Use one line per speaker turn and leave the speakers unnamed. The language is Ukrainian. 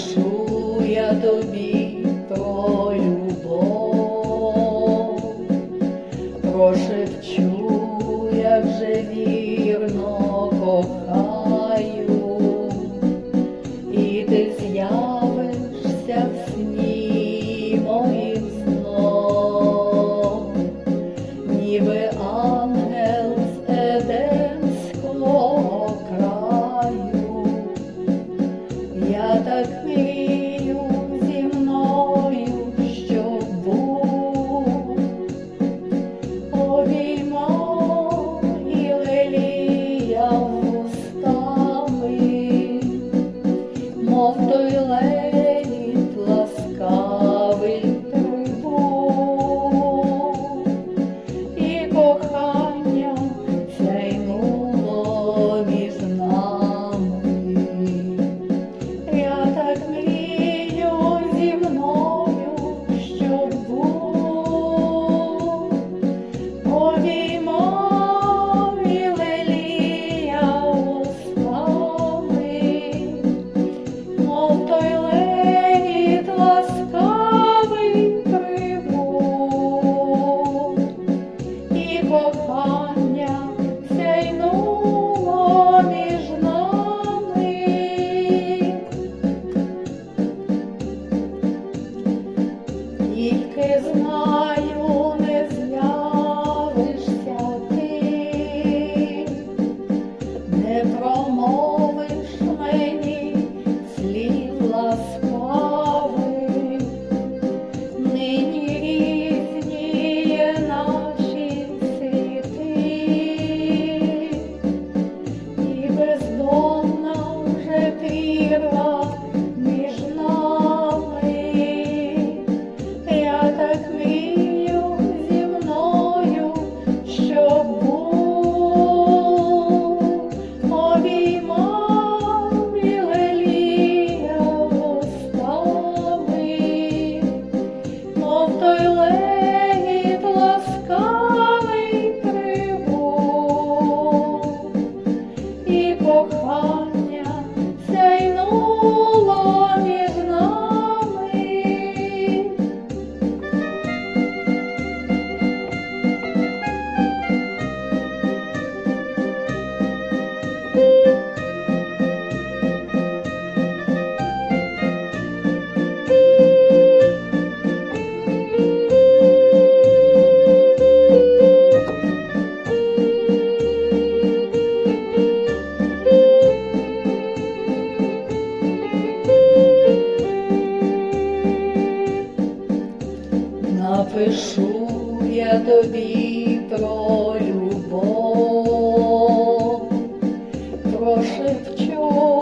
пишу я тобі про любов, прошепчу, як же вірно кохаю, і ти з'явишся в сні. напишу я тобі про любов, про шепчу.